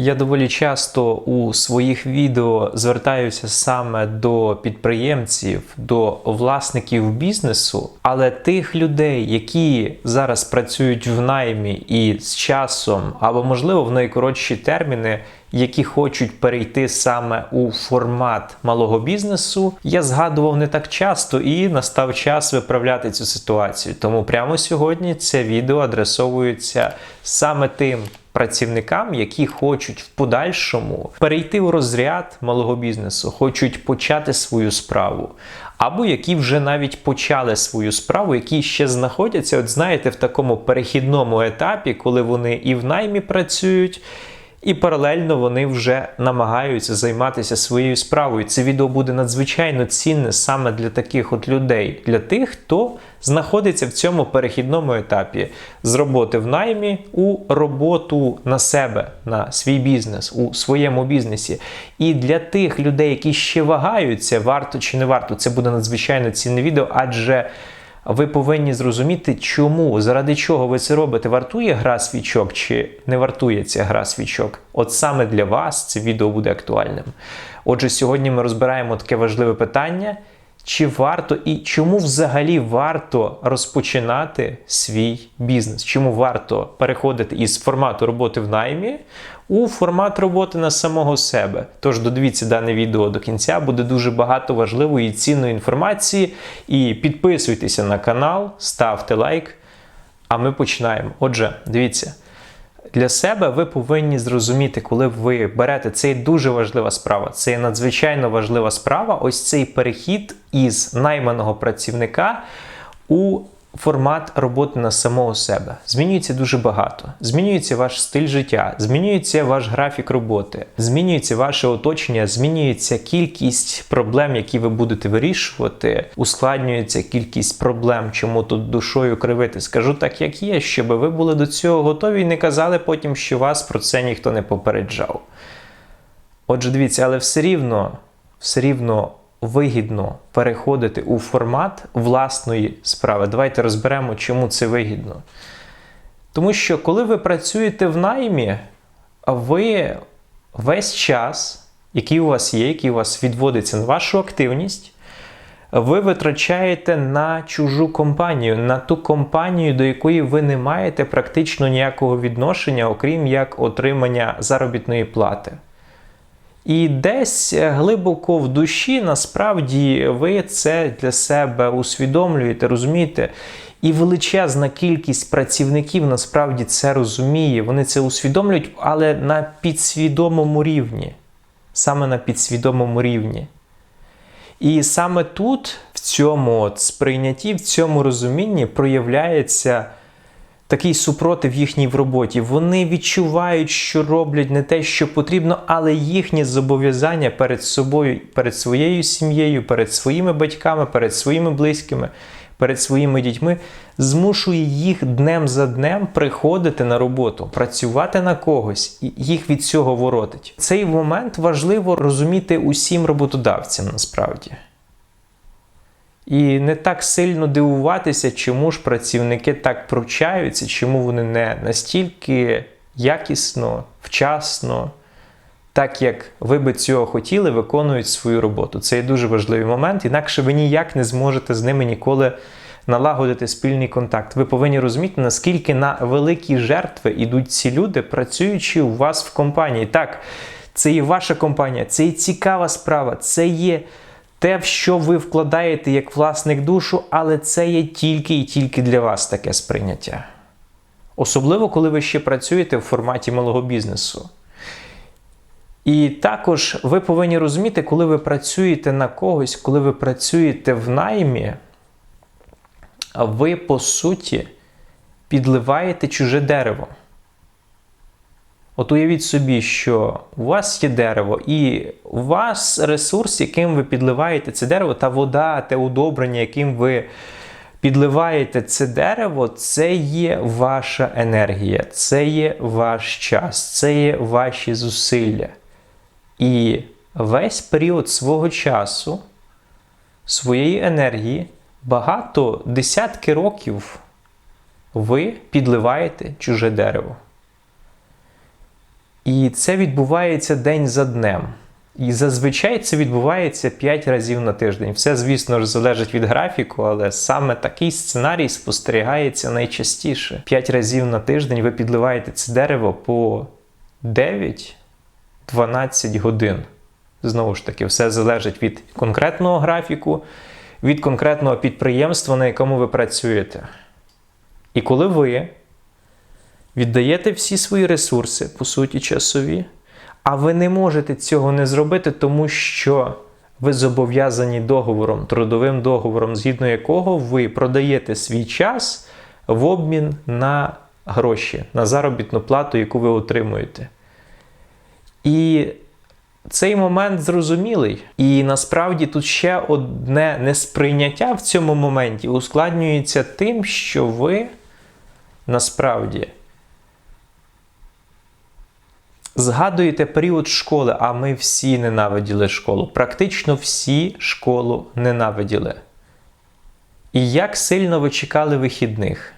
Я доволі часто у своїх відео звертаюся саме до підприємців, до власників бізнесу, але тих людей, які зараз працюють в наймі і з часом, або можливо в найкоротші терміни, які хочуть перейти саме у формат малого бізнесу, я згадував не так часто і настав час виправляти цю ситуацію. Тому прямо сьогодні це відео адресовується саме тим працівникам, які хочуть в подальшому перейти у розряд малого бізнесу, хочуть почати свою справу. Або які вже навіть почали свою справу, які ще знаходяться, от знаєте, в такому перехідному етапі, коли вони і в наймі працюють, і паралельно вони вже намагаються займатися своєю справою. Це відео буде надзвичайно цінне саме для таких от людей, для тих, хто знаходиться в цьому перехідному етапі з роботи в наймі у роботу на себе, на свій бізнес, у своєму бізнесі. І для тих людей, які ще вагаються, варто чи не варто, це буде надзвичайно цінне відео, адже ви повинні зрозуміти, чому, заради чого ви це робите. Вартує гра свічок чи не вартує ця гра свічок? От саме для вас це відео буде актуальним. Отже, сьогодні ми розбираємо таке важливе питання. Чи варто і чому взагалі варто розпочинати свій бізнес? Чому варто переходити із формату роботи в наймі у формат роботи на самого себе? Тож додивіться дане відео до кінця, буде дуже багато важливої і цінної інформації. І підписуйтеся на канал, ставте лайк. А ми починаємо. Отже, дивіться. Для себе ви повинні зрозуміти, коли ви берете це є дуже важлива справа. Це є надзвичайно важлива справа. Ось цей перехід із найманого працівника у формат роботи на самого себе. Змінюється дуже багато. Змінюється ваш стиль життя, змінюється ваш графік роботи, змінюється ваше оточення, змінюється кількість проблем, які ви будете вирішувати, ускладнюється кількість проблем, чому тут душою кривити. Скажу так, як є, щоб ви були до цього готові і не казали потім, що вас про це ніхто не попереджав. Отже, дивіться, але все рівно, все рівно вигідно переходити у формат власної справи. Давайте розберемо, чому це вигідно. Тому що, коли ви працюєте в наймі, ви весь час, який у вас є, який у вас відводиться на вашу активність, ви витрачаєте на чужу компанію, на ту компанію, до якої ви не маєте практично ніякого відношення, окрім як отримання заробітної плати. І десь глибоко в душі, насправді, ви це для себе усвідомлюєте, розумієте? І величезна кількість працівників насправді це розуміє, вони це усвідомлюють, але на підсвідомому рівні. Саме на підсвідомому рівні. І саме тут, в цьому от сприйнятті, в цьому розумінні проявляється такий супротив їхній в роботі. Вони відчувають, що роблять не те, що потрібно, але їхнє зобов'язання перед собою, перед своєю сім'єю, перед своїми батьками, перед своїми близькими, перед своїми дітьми змушує їх днем за днем приходити на роботу, працювати на когось, і їх від цього воротить. Цей момент важливо розуміти усім роботодавцям насправді. І не так сильно дивуватися, чому ж працівники так пручаються, чому вони не настільки якісно, вчасно, так як ви би цього хотіли, виконують свою роботу. Це є дуже важливий момент, інакше ви ніяк не зможете з ними ніколи налагодити спільний контакт. Ви повинні розуміти, наскільки на великі жертви йдуть ці люди, працюючи у вас в компанії. Так, це є ваша компанія, це є цікава справа, це є те, в що ви вкладаєте як власник душу, але це є тільки і тільки для вас таке сприйняття. Особливо, коли ви ще працюєте в форматі малого бізнесу. І також ви повинні розуміти, коли ви працюєте на когось, коли ви працюєте в наймі, ви, по суті, підливаєте чуже дерево. От уявіть собі, що у вас є дерево, і у вас ресурс, яким ви підливаєте це дерево, та вода, те удобрення, яким ви підливаєте це дерево, це є ваша енергія, це є ваш час, це є ваші зусилля. І весь період свого часу, своєї енергії, багато десятки років ви підливаєте чуже дерево. І це відбувається день за днем. І зазвичай це відбувається 5 разів на тиждень. Все, звісно ж, залежить від графіку, але саме такий сценарій спостерігається найчастіше. 5 разів на тиждень ви підливаєте це дерево по 9-12 годин. Знову ж таки, все залежить від конкретного графіку, від конкретного підприємства, на якому ви працюєте. І коли ви віддаєте всі свої ресурси, по суті, часові, а ви не можете цього не зробити, тому що ви зобов'язані договором, трудовим договором, згідно якого ви продаєте свій час в обмін на гроші, на заробітну плату, яку ви отримуєте. І цей момент зрозумілий. І насправді тут ще одне несприйняття в цьому моменті ускладнюється тим, що ви насправді згадуєте період школи, а ми всі ненавиділи школу. Практично всі школу ненавиділи. І як сильно ви чекали вихідних?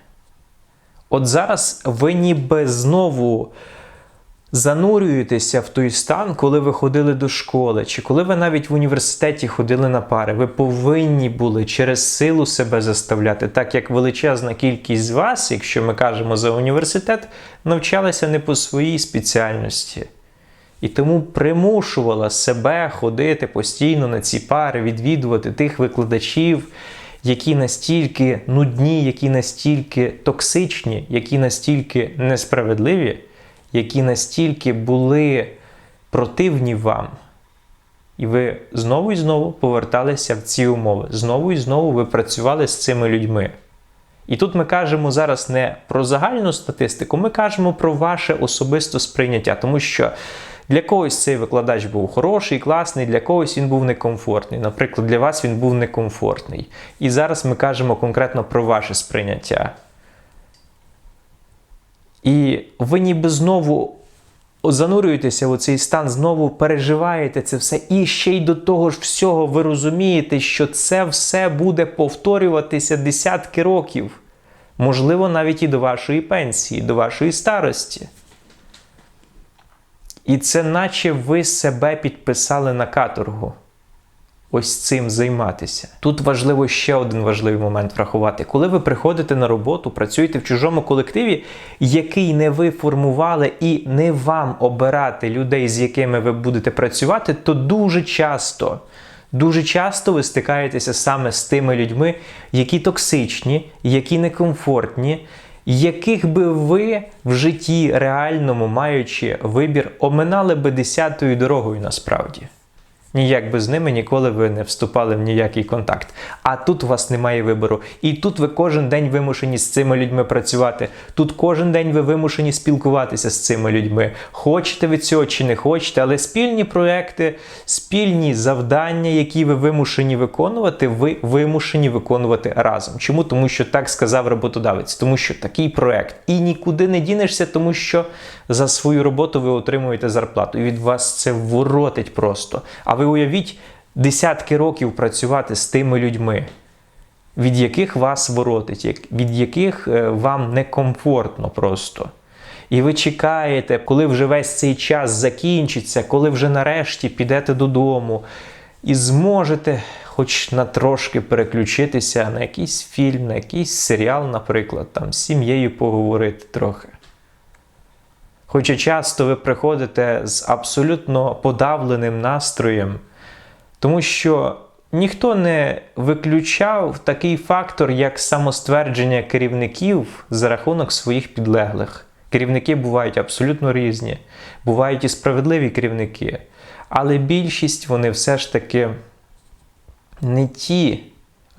От зараз ви ніби знову занурюєтеся в той стан, коли ви ходили до школи, чи коли ви навіть в університеті ходили на пари. Ви повинні були через силу себе заставляти, так як величезна кількість з вас, якщо ми кажемо за університет, навчалися не по своїй спеціальності. І тому примушувала себе ходити постійно на ці пари, відвідувати тих викладачів, які настільки нудні, які настільки токсичні, які настільки несправедливі, які настільки були противні вам. І ви знову і знову поверталися в ці умови. Знову і знову ви працювали з цими людьми. І тут ми кажемо зараз не про загальну статистику, ми кажемо про ваше особисте сприйняття, тому що для когось цей викладач був хороший, класний, для когось він був некомфортний. Наприклад, для вас він був некомфортний. І зараз ми кажемо конкретно про ваше сприйняття. І ви ніби знову занурюєтеся в цей стан, знову переживаєте це все. І ще й до того ж всього ви розумієте, що це все буде повторюватися десятки років. Можливо, навіть і до вашої пенсії, до вашої старості. І це наче ви себе підписали на каторгу. Ось цим займатися. Тут важливо ще один важливий момент врахувати. Коли ви приходите на роботу, працюєте в чужому колективі, який не ви формували і не вам обирати людей, з якими ви будете працювати, то дуже часто, дуже часто ви стикаєтеся саме з тими людьми, які токсичні, які некомфортні, яких би ви в житті реальному, маючи вибір, оминали би десятою дорогою насправді. Ніяк би з ними ніколи ви не вступали в ніякий контакт. А тут у вас немає вибору. І тут ви кожен день вимушені з цими людьми працювати. Тут кожен день ви вимушені спілкуватися з цими людьми. Хочете ви цього чи не хочете, але спільні проекти, спільні завдання, які ви вимушені виконувати, ви вимушені виконувати разом. Чому? Тому що так сказав роботодавець, тому що такий проект. І нікуди не дінешся, тому що за свою роботу ви отримуєте зарплату. І від вас це воротить просто. А ви уявіть десятки років працювати з тими людьми, від яких вас воротить, від яких е, вам некомфортно просто. І ви чекаєте, коли вже весь цей час закінчиться, коли вже нарешті підете додому і зможете хоч на трошки переключитися на якийсь фільм, на якийсь серіал, наприклад, там з сім'єю поговорити трохи. Хоча часто ви приходите з абсолютно подавленим настроєм, тому що ніхто не виключав такий фактор, як самоствердження керівників за рахунок своїх підлеглих. Керівники бувають абсолютно різні, бувають і справедливі керівники, але більшість вони все ж таки не ті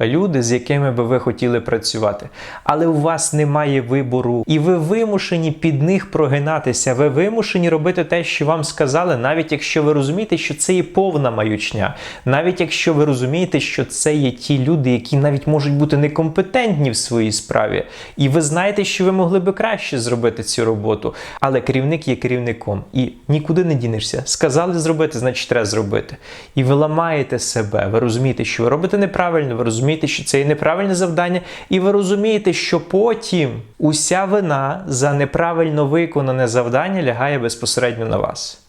люди, з якими би ви хотіли працювати. Але у вас немає вибору, і ви вимушені під них прогинатися. Ви вимушені робити те, що вам сказали, навіть якщо ви розумієте, що це є повна маючня, навіть якщо ви розумієте, що це є ті люди, які навіть можуть бути некомпетентні в своїй справі, і ви знаєте, що ви могли би краще зробити цю роботу. Але керівник є керівником, і нікуди не дінешся. Сказали зробити, значить треба зробити. І ви ламаєте себе. Ви розумієте, що ви робите неправильно, ви розумієте розумієте, що це є неправильне завдання, і ви розумієте, що потім уся вина за неправильно виконане завдання лягає безпосередньо на вас.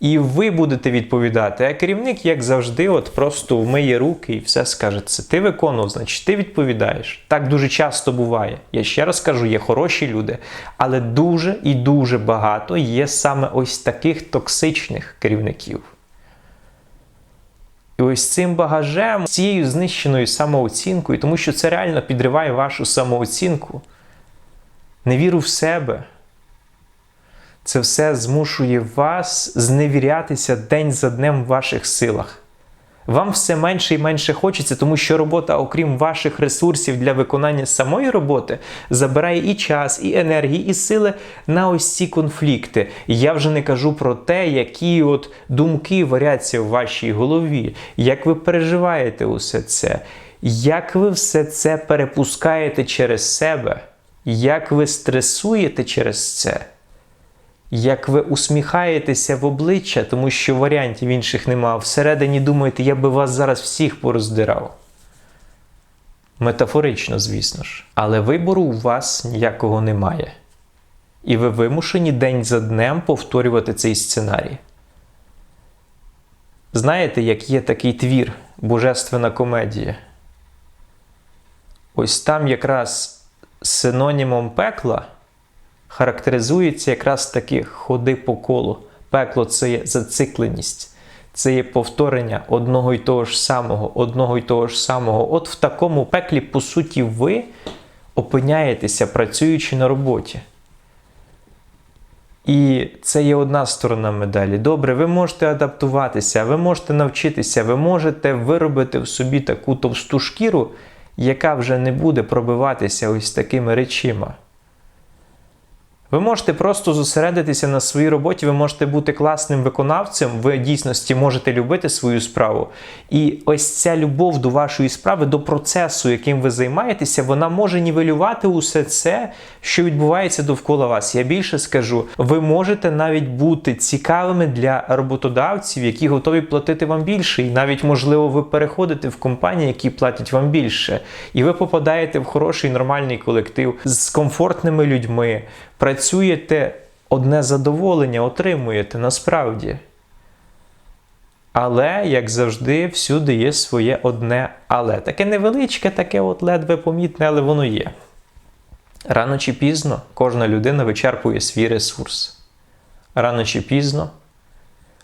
І ви будете відповідати, а керівник, як завжди, от просто вмиє руки і все скаже: це ти виконував, значить ти відповідаєш. Так дуже часто буває. Я ще раз кажу, є хороші люди, але дуже і дуже багато є саме ось таких токсичних керівників. І ось цим багажем, цією знищеною самооцінкою, тому що це реально підриває вашу самооцінку, невіру в себе. Це все змушує вас зневірятися день за днем в ваших силах. Вам все менше і менше хочеться, тому що робота, окрім ваших ресурсів для виконання самої роботи, забирає і час, і енергії, і сили на ось ці конфлікти. Я вже не кажу про те, які от думки варяться в вашій голові, як ви переживаєте усе це, як ви все це перепускаєте через себе, як ви стресуєте через це як ви усміхаєтеся в обличчя, тому що варіантів інших нема. Всередині думаєте, я би вас зараз всіх пороздирав. Метафорично, звісно ж. Але вибору у вас ніякого немає. І ви вимушені день за днем повторювати цей сценарій. Знаєте, як є такий твір Божественна комедія? Ось там якраз синонімом пекла характеризується якраз таки ходи по колу. Пекло це є зацикленість, це є повторення одного й того ж самого, одного й того ж самого. От в такому пеклі, по суті, ви опиняєтеся, працюючи на роботі. І це є одна сторона медалі. Добре, ви можете адаптуватися, ви можете навчитися, ви можете виробити в собі таку товсту шкіру, яка вже не буде пробиватися ось такими речима. Ви можете просто зосередитися на своїй роботі, ви можете бути класним виконавцем, ви дійсності можете любити свою справу. І ось ця любов до вашої справи, до процесу, яким ви займаєтеся, вона може нівелювати усе це, що відбувається довкола вас. Я більше скажу, ви можете навіть бути цікавими для роботодавців, які готові платити вам більше. І навіть, можливо, ви переходите в компанії, які платять вам більше. І ви попадаєте в хороший нормальний колектив з комфортними людьми працюєте, одне задоволення отримуєте насправді. Але, як завжди, всюди є своє одне але. Таке невеличке, таке от ледве помітне, але воно є. Рано чи пізно кожна людина вичерпує свій ресурс. Рано чи пізно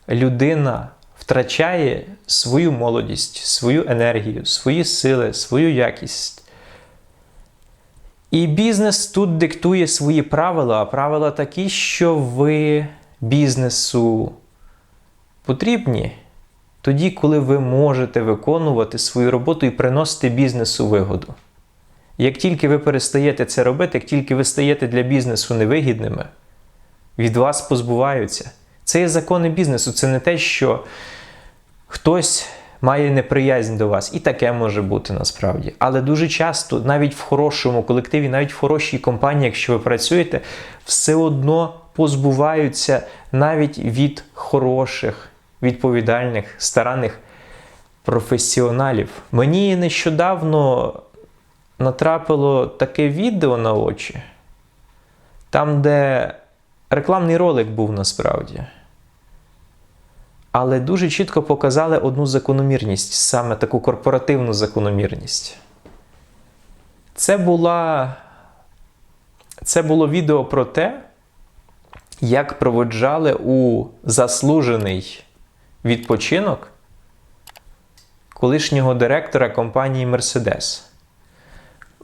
людина втрачає свою молодість, свою енергію, свої сили, свою якість. І бізнес тут диктує свої правила, а правила такі, що ви бізнесу потрібні тоді, коли ви можете виконувати свою роботу і приносити бізнесу вигоду. Як тільки ви перестаєте це робити, як тільки ви стаєте для бізнесу невигідними, від вас позбуваються. Це є закони бізнесу, це не те, що хтось має неприязнь до вас. І таке може бути насправді. Але дуже часто, навіть в хорошому колективі, навіть в хорошій компанії, якщо ви працюєте, все одно позбуваються навіть від хороших, відповідальних, старанних професіоналів. Мені нещодавно натрапило таке відео на очі, там, де рекламний ролик був насправді але дуже чітко показали одну закономірність, саме таку корпоративну закономірність. Це була, це було відео про те, як проводжали у заслужений відпочинок колишнього директора компанії Mercedes.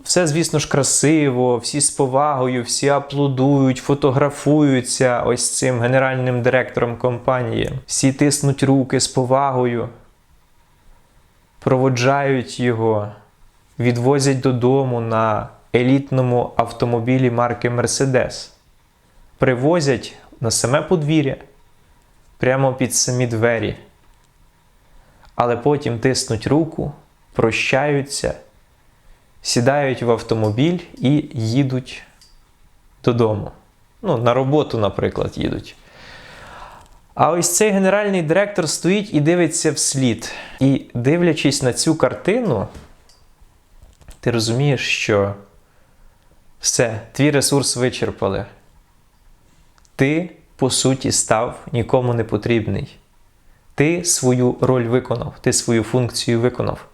Все, звісно ж, красиво, всі з повагою, всі аплодують, фотографуються ось цим генеральним директором компанії. Всі тиснуть руки з повагою, проводжають його, відвозять додому на елітному автомобілі марки Mercedes. Привозять на саме подвір'я, прямо під самі двері. Але потім тиснуть руку, прощаються сідають в автомобіль і їдуть додому. Ну, на роботу, наприклад, їдуть. А ось цей генеральний директор стоїть і дивиться вслід. І дивлячись на цю картину, ти розумієш, що все, твій ресурс вичерпали. Ти, по суті, став нікому не потрібний. Ти свою роль виконав, ти свою функцію виконав.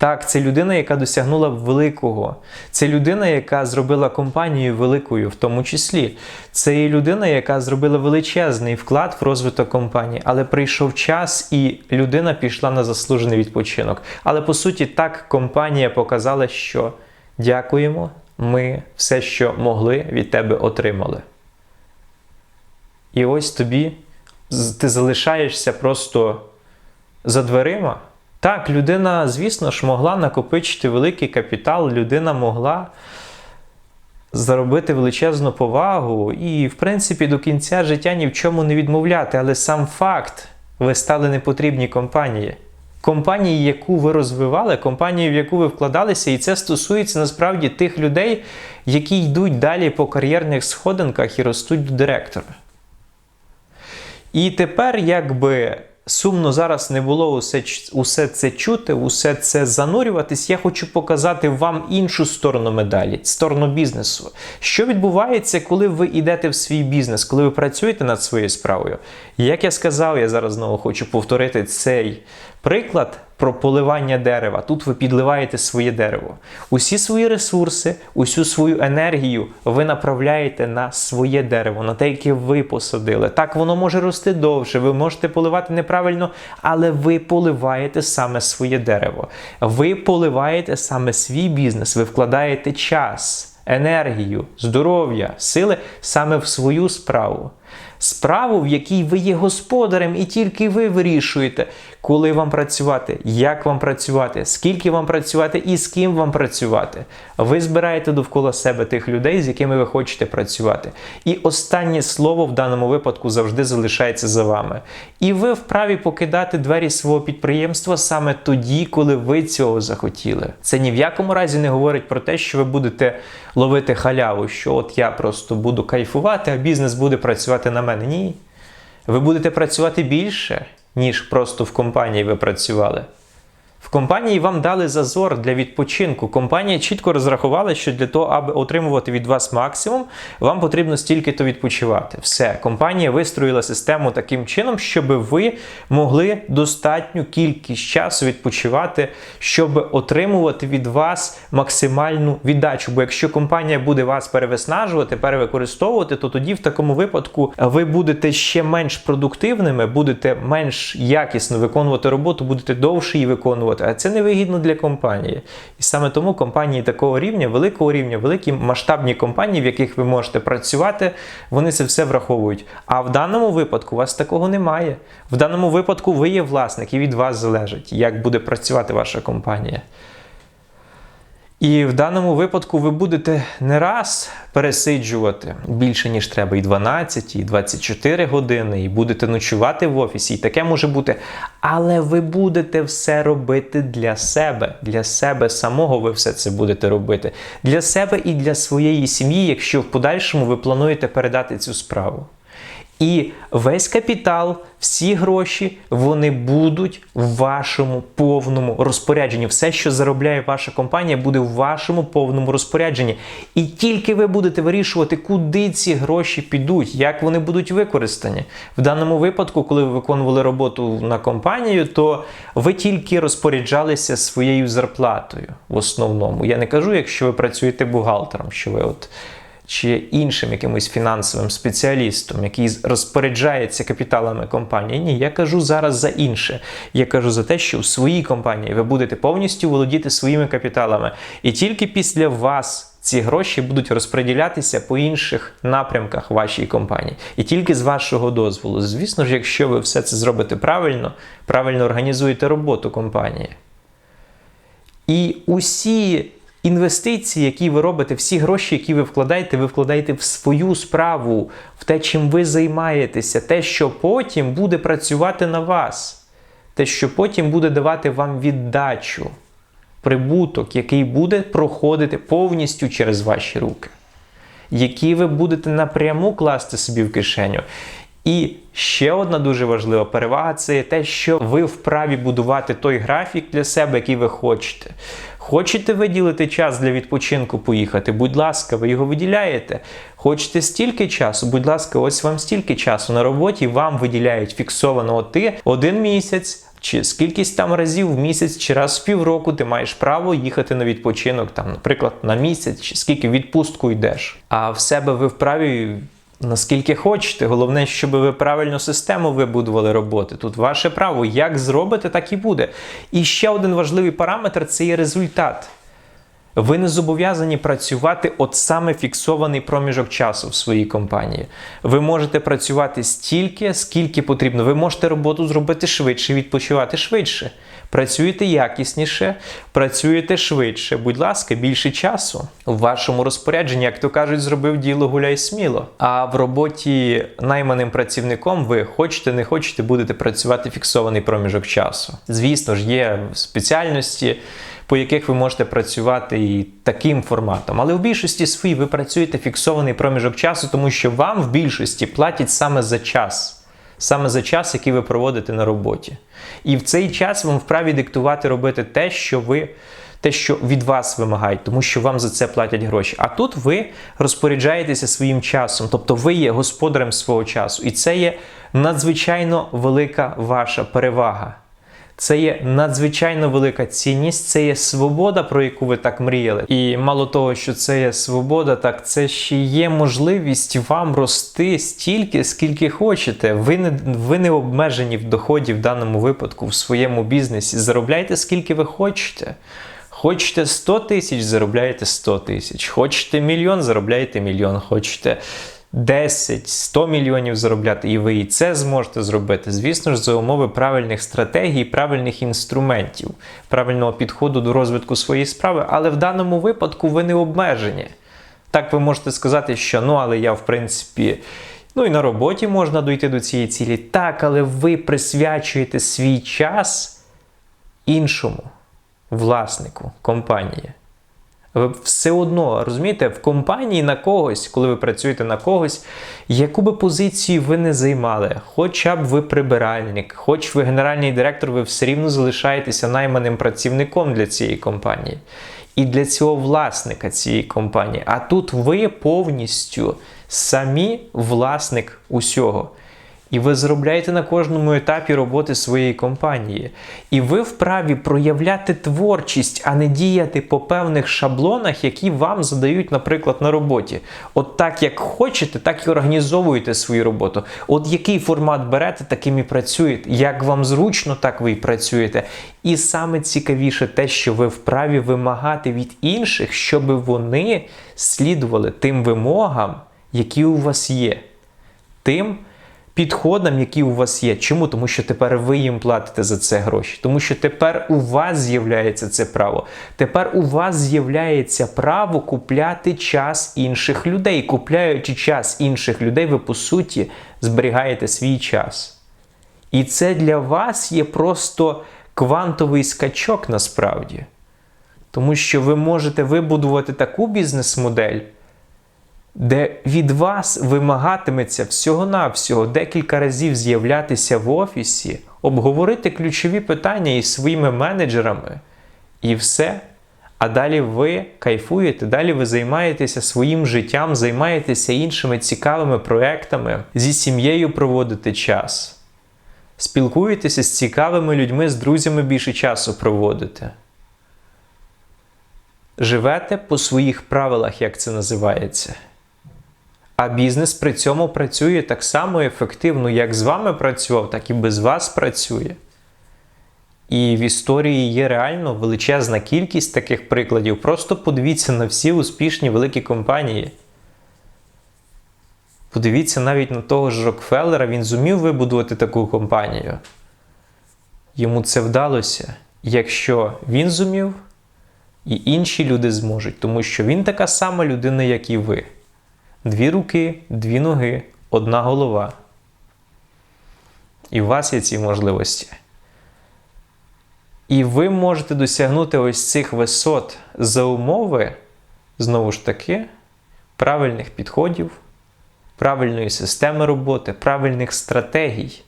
Так, це людина, яка досягнула великого. Це людина, яка зробила компанію великою, в тому числі. Це і людина, яка зробила величезний вклад в розвиток компанії, але прийшов час, і людина пішла на заслужений відпочинок. Але по суті, так компанія показала, що дякуємо, ми все, що могли, від тебе отримали. І ось тобі ти залишаєшся просто за дверима. Так, людина, звісно ж, могла накопичити великий капітал, людина могла заробити величезну повагу і, в принципі, до кінця життя ні в чому не відмовляти. Але сам факт, ви стали непотрібні компанії. Компанії, яку ви розвивали, компанії, в яку ви вкладалися, і це стосується насправді тих людей, які йдуть далі по кар'єрних сходинках і ростуть до директора. І тепер, якби сумно зараз не було усе, усе це чути, усе це занурюватись, я хочу показати вам іншу сторону медалі, сторону бізнесу. Що відбувається, коли ви йдете в свій бізнес, коли ви працюєте над своєю справою? Як я сказав, я зараз знову хочу повторити цей приклад про поливання дерева. Тут ви підливаєте своє дерево. Усі свої ресурси, усю свою енергію ви направляєте на своє дерево, на те, яке ви посадили. Так воно може рости довше, ви можете поливати неправильно, але ви поливаєте саме своє дерево. Ви поливаєте саме свій бізнес, ви вкладаєте час. Енергію, здоров'я, сили саме в свою справу справу, в якій ви є господарем, і тільки ви вирішуєте, коли вам працювати, як вам працювати, скільки вам працювати і з ким вам працювати. Ви збираєте довкола себе тих людей, з якими ви хочете працювати. І останнє слово в даному випадку завжди залишається за вами. І ви вправі покидати двері свого підприємства саме тоді, коли ви цього захотіли. Це ні в якому разі не говорить про те, що ви будете ловити халяву, що от я просто буду кайфувати, а бізнес буде працювати на мене. Ні. Ви будете працювати більше, ніж просто в компанії ви працювали. В компанії вам дали зазор для відпочинку. Компанія чітко розрахувала, що для того, аби отримувати від вас максимум, вам потрібно стільки-то відпочивати. Все, компанія вистроїла систему таким чином, щоб ви могли достатню кількість часу відпочивати, щоб отримувати від вас максимальну віддачу. Бо якщо компанія буде вас перевиснажувати, перевикористовувати, то тоді в такому випадку ви будете ще менш продуктивними, будете менш якісно виконувати роботу, будете довше її виконувати виконувати, а це невигідно для компанії. І саме тому компанії такого рівня, великого рівня, великі масштабні компанії, в яких ви можете працювати, вони це все враховують. А в даному випадку у вас такого немає. В даному випадку ви є власник і від вас залежить, як буде працювати ваша компанія. І в даному випадку ви будете не раз пересиджувати більше, ніж треба, і 12, і 24 години, і будете ночувати в офісі, і таке може бути. Але ви будете все робити для себе, для себе самого ви все це будете робити. Для себе і для своєї сім'ї, якщо в подальшому ви плануєте передати цю справу. І весь капітал, всі гроші, вони будуть в вашому повному розпорядженні. Все, що заробляє ваша компанія, буде в вашому повному розпорядженні. І тільки ви будете вирішувати, куди ці гроші підуть, як вони будуть використані. В даному випадку, коли ви виконували роботу на компанію, то ви тільки розпоряджалися своєю зарплатою в основному. Я не кажу, якщо ви працюєте бухгалтером, що ви от чи іншим якимось фінансовим спеціалістом, який розпоряджається капіталами компанії. Ні, я кажу зараз за інше. Я кажу за те, що у своїй компанії ви будете повністю володіти своїми капіталами. І тільки після вас. Ці гроші будуть розподілятися по інших напрямках вашій компанії. І тільки з вашого дозволу. Звісно ж, якщо ви все це зробите правильно, правильно організуєте роботу компанії. І усі Інвестиції, які ви робите, всі гроші, які ви вкладаєте, ви вкладаєте в свою справу, в те, чим ви займаєтеся, те, що потім буде працювати на вас, те, що потім буде давати вам віддачу, прибуток, який буде проходити повністю через ваші руки, які ви будете напряму класти собі в кишеню. І ще одна дуже важлива перевага це те, що ви вправі будувати той графік для себе, який ви хочете Хочете виділити час для відпочинку, поїхати? Будь ласка, ви його виділяєте. Хочете стільки часу? Будь ласка, ось вам стільки часу на роботі. Вам виділяють фіксовано ти один місяць. Чи скількись там разів в місяць, чи раз в півроку ти маєш право їхати на відпочинок, там, наприклад, на місяць, чи скільки відпустку йдеш. А в себе ви вправі наскільки хочете. Головне, щоб ви правильну систему вибудували роботи. Тут ваше право. Як зробите, так і буде. І ще один важливий параметр це є результат. Ви не зобов'язані працювати от саме фіксований проміжок часу в своїй компанії. Ви можете працювати стільки, скільки потрібно. Ви можете роботу зробити швидше, відпочивати швидше. Працюєте якісніше, працюєте швидше. Будь ласка, більше часу в вашому розпорядженні, як то кажуть, зробив діло гуляй сміло. А в роботі найманим працівником ви хочете, не хочете, будете працювати фіксований проміжок часу. Звісно ж, є спеціальності по яких ви можете працювати і таким форматом. Але в більшості своїй ви працюєте фіксований проміжок часу, тому що вам в більшості платять саме за час, саме за час, який ви проводите на роботі. І в цей час вам вправі диктувати робити те, що ви. Те, що від вас вимагають, тому що вам за це платять гроші. А тут ви розпоряджаєтеся своїм часом, тобто ви є господарем свого часу. І це є надзвичайно велика ваша перевага. Це є надзвичайно велика цінність, це є свобода, про яку ви так мріяли. І мало того, що це є свобода, так це ще є можливість вам рости стільки, скільки хочете. Ви не ви не обмежені в доході в даному випадку в своєму бізнесі. Заробляйте скільки ви хочете. Хочете 100 тисяч, заробляєте 100 тисяч. Хочете мільйон, заробляєте мільйон. Хочете 10-100 мільйонів заробляти, і ви і це зможете зробити, звісно ж, за умови правильних стратегій, правильних інструментів, правильного підходу до розвитку своєї справи, але в даному випадку ви не обмежені. Так ви можете сказати, що ну, але я, в принципі, ну і на роботі можна дойти до цієї цілі. Так, але ви присвячуєте свій час іншому власнику компанії. Ви все одно розумієте, в компанії на когось, коли ви працюєте на когось, яку би позицію ви не займали, хоча б ви прибиральник, хоч ви генеральний директор, ви все рівно залишаєтеся найманим працівником для цієї компанії. І для цього власника цієї компанії. А тут ви повністю самі власник усього. І ви заробляєте на кожному етапі роботи своєї компанії. І ви вправі проявляти творчість, а не діяти по певних шаблонах, які вам задають, наприклад, на роботі. От так, як хочете, так і організовуєте свою роботу. От який формат берете, таким і працюєте. Як вам зручно, так ви і працюєте. І саме цікавіше те, що ви вправі вимагати від інших, щоб вони слідували тим вимогам, які у вас є. Тим підходам, які у вас є. Чому? Тому що тепер ви їм платите за це гроші. Тому що тепер у вас з'являється це право. Тепер у вас з'являється право купляти час інших людей. Купляючи час інших людей, ви по суті зберігаєте свій час. І це для вас є просто квантовий скачок насправді. Тому що ви можете вибудувати таку бізнес-модель де від вас вимагатиметься всього-навсього декілька разів з'являтися в офісі, обговорити ключові питання із своїми менеджерами, і все. А далі ви кайфуєте, далі ви займаєтеся своїм життям, займаєтеся іншими цікавими проектами, зі сім'єю проводите час, спілкуєтеся з цікавими людьми, з друзями більше часу проводите. Живете по своїх правилах, як це називається. А бізнес при цьому працює так само ефективно, як з вами працював, так і без вас працює. І в історії є реально величезна кількість таких прикладів. Просто подивіться на всі успішні великі компанії. Подивіться навіть на того ж Рокфеллера, він зумів вибудувати таку компанію. Йому це вдалося. Якщо він зумів, і інші люди зможуть, тому що він така сама людина, як і ви. Дві руки, дві ноги, одна голова. І у вас є ці можливості. І ви можете досягнути ось цих висот за умови, знову ж таки, правильних підходів, правильної системи роботи, правильних стратегій.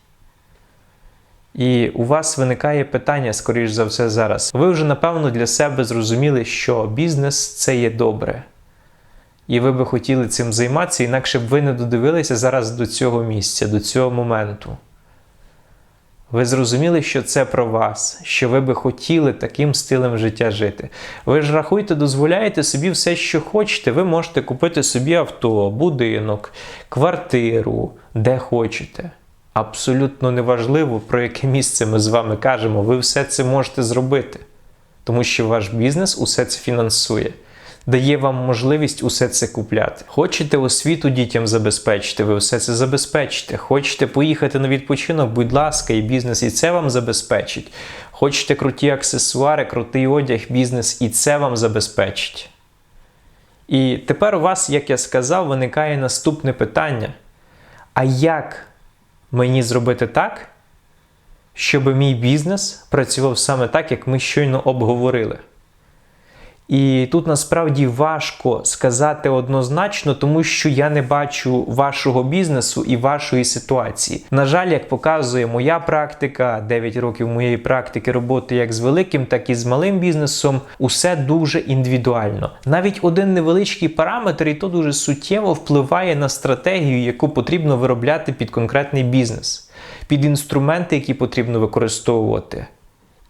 І у вас виникає питання, скоріш за все, зараз. Ви вже напевно для себе зрозуміли, що бізнес це є добре. І ви би хотіли цим займатися, інакше б ви не додивилися зараз до цього місця, до цього моменту. Ви зрозуміли, що це про вас, що ви би хотіли таким стилем життя жити. Ви ж рахуйте, дозволяєте собі все, що хочете. Ви можете купити собі авто, будинок, квартиру, де хочете. Абсолютно неважливо, про яке місце ми з вами кажемо. Ви все це можете зробити, тому що ваш бізнес усе це фінансує. Дає вам можливість усе це купляти. Хочете освіту дітям забезпечити, ви все це забезпечите. Хочете поїхати на відпочинок, будь ласка, і бізнес і це вам забезпечить. Хочете круті аксесуари, крутий одяг, бізнес і це вам забезпечить. І тепер у вас, як я сказав, виникає наступне питання: а як мені зробити так, щоб мій бізнес працював саме так, як ми щойно обговорили? І тут насправді важко сказати однозначно, тому що я не бачу вашого бізнесу і вашої ситуації. На жаль, як показує моя практика, 9 років моєї практики роботи як з великим, так і з малим бізнесом, усе дуже індивідуально. Навіть один невеличкий параметр, і то дуже суттєво впливає на стратегію, яку потрібно виробляти під конкретний бізнес, під інструменти, які потрібно використовувати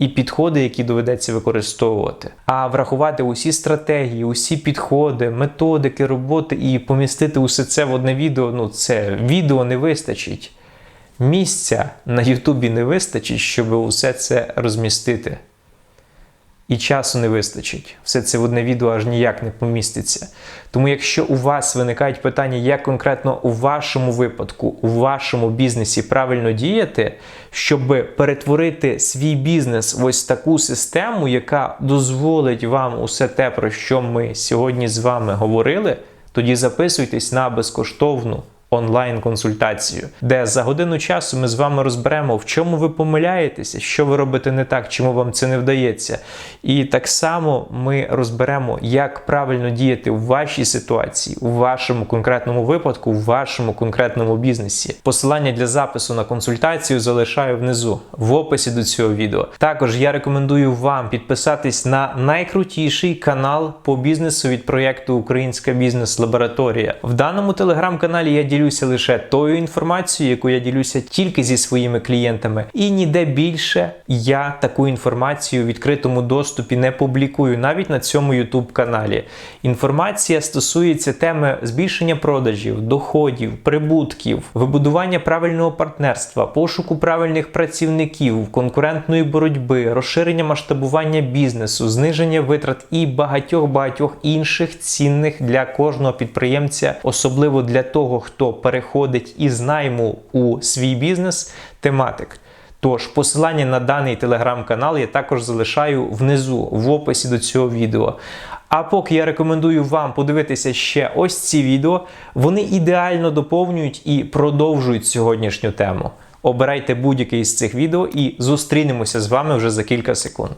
і підходи, які доведеться використовувати. А врахувати усі стратегії, усі підходи, методики роботи і помістити усе це в одне відео. Ну, це відео не вистачить. Місця на Ютубі не вистачить, щоб усе це розмістити. І часу не вистачить. Все це в одне відео аж ніяк не поміститься. Тому, якщо у вас виникають питання, як конкретно у вашому випадку, у вашому бізнесі правильно діяти, щоб перетворити свій бізнес в ось таку систему, яка дозволить вам усе те, про що ми сьогодні з вами говорили, тоді записуйтесь на безкоштовну онлайн-консультацію, де за годину часу ми з вами розберемо, в чому ви помиляєтеся, що ви робите не так, чому вам це не вдається. І так само ми розберемо, як правильно діяти у вашій ситуації, у вашому конкретному випадку, у вашому конкретному бізнесі. Посилання для запису на консультацію залишаю внизу в описі до цього відео. Також я рекомендую вам підписатись на найкрутіший канал по бізнесу від проєкту Українська бізнес-лабораторія. В даному телеграм-каналі я ділюся лише тою інформацією, яку я ділюся тільки зі своїми клієнтами, і ніде більше я таку інформацію в відкритому доступі не публікую, навіть на цьому YouTube каналі. Інформація стосується теми збільшення продажів, доходів, прибутків, вибудування правильного партнерства, пошуку правильних працівників, конкурентної боротьби, розширення масштабування бізнесу, зниження витрат і багатьох багатьох інших цінних для кожного підприємця, особливо для того, хто переходить із найму у свій бізнес, тематик. Тож посилання на даний телеграм-канал я також залишаю внизу в описі до цього відео. А поки я рекомендую вам подивитися ще ось ці відео, вони ідеально доповнюють і продовжують сьогоднішню тему. Обирайте будь-який з цих відео і зустрінемося з вами вже за кілька секунд.